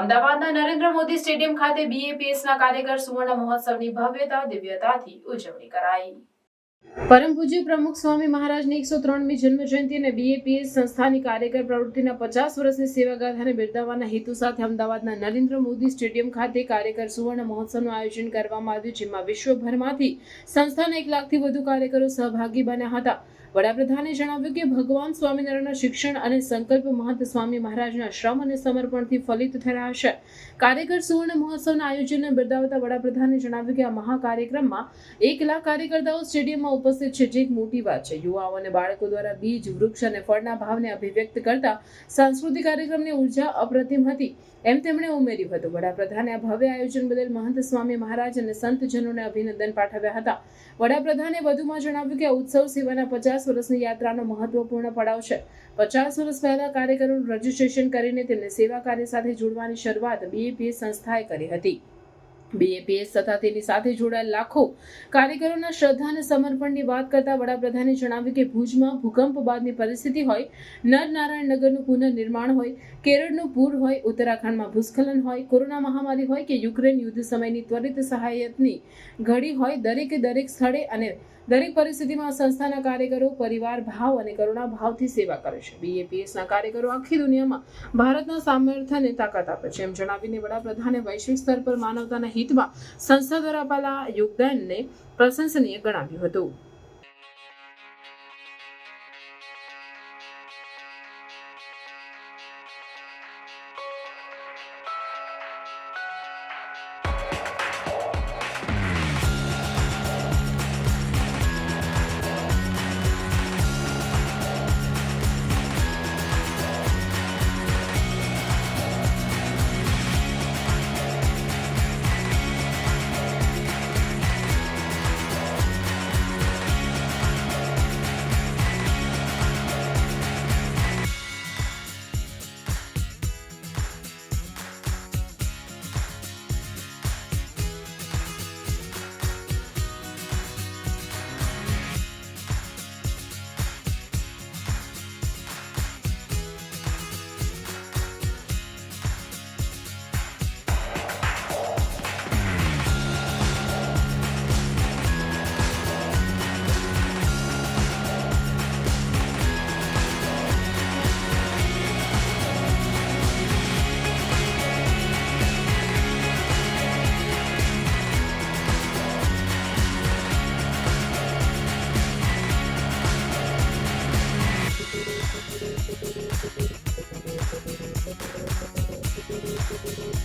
અમદાવાદના નરેન્દ્ર મોદી સ્ટેડિયમ ખાતે બીએપીએસના કાર્યકર સુવર્ણ મહોત્સવની ભવ્યતા, દિવ્યતાથી ઉજવણી કરાઈ. પરમ પૂજ્ય પ્રમુખ સ્વામી મહારાજની એકસો ત્રણમી જન્મ જયંતિ અને બીએપીએસ સંસ્થાની કાર્યકર પ્રવૃત્તિના પચાસ વર્ષની સેવાગાથાને બિરદાવવાના હેતુ સાથે અમદાવાદના નરેન્દ્ર મોદી સ્ટેડિયમ ખાતે કાર્યકર સુવર્ણ મહોત્સવનું આયોજન કરવામાં આવ્યું, જેમાં વિશ્વભરમાંથી સંસ્થાના એક લાખથી વધુ કાર્યકરો સહભાગી બન્યા હતા. વડાપ્રધાને જણાવ્યું કે ભગવાન સ્વામિનારાયણના શિક્ષણ અને સંકલ્પ મહંત સ્વામી મહારાજના શ્રમ અને સમર્પણથી ફલિત થયા છે કાર્યકર સુવર્ણ મહોત્સવના આયોજનને બિરદાવતા વડાપ્રધાને જણાવ્યું કે આ મહાકાર્યક્રમમાં એક લાખ કાર્યકર્તાઓ સ્ટેડિયમમાં ઉપસ્થિત છે. જે એક મોટી વાત છે. યુવાઓ અને બાળકો દ્વારા બીજ, વૃક્ષ અને ફળના ભાવને અભિવ્યક્ત કરતા સાંસ્કૃતિક કાર્યક્રમની ઊર્જા અપ્રતિમ હતી એમ તેમણે ઉમેર્યું હતું. વડાપ્રધાને આ ભવ્ય આયોજન બદલ મહંત સ્વામી મહારાજ અને સંતજનોને અભિનંદન પાઠવ્યા હતા. વડાપ્રધાને વધુમાં જણાવ્યું કે ઉત્સવ સેવાના પચાસ વર્ષની યાત્રાનો મહત્વપૂર્ણ પડાવ છે. પચાસ વર્ષ પહેલા કાર્યકરોનું રજીસ્ટ્રેશન કરીને તેમને સેવા કાર્ય સાથે જોડવાની શરૂઆત બીએપીએ સંસ્થાએ કરી હતી. બીએપીએસ તથા તેની સાથે જોડાયેલ લાખો કાર્યકરોના શ્રદ્ધા અને સમર્પણની વાત કરતા વડાપ્રધાને જણાવ્યું કે ભુજમાં ભૂકંપ બાદની પરિસ્થિતિ હોય, નરનારાયણ નગરનું પુનર્નિર્માણ હોય, કેરળનું પૂર હોય, ઉત્તરાખંડમાં ભૂસ્ખલન હોય, કોરોના મહામારી હોય કે યુક્રેન યુદ્ધ સમયની ત્વરિત સહાયતની ઘડી હોય દરેકે દરેક સ્થળે અને દરેક પરિસ્થિતિમાં સંસ્થાના કાર્યકરો પરિવાર, ભાવ અને કરુણા ભાવથી સેવા કરે છે. બીએપીએસના કાર્યકરો આખી દુનિયામાં ભારતના સામર્થ્યને તાકાત આપે છે. એમ જણાવીને વડાપ્રધાને વૈશ્વિક સ્તર પર માનવતાના હિતમાં સંસ્થા દ્વારા અપાયેલા યોગદાનને પ્રશંસનીય ગણાવ્યું હતું.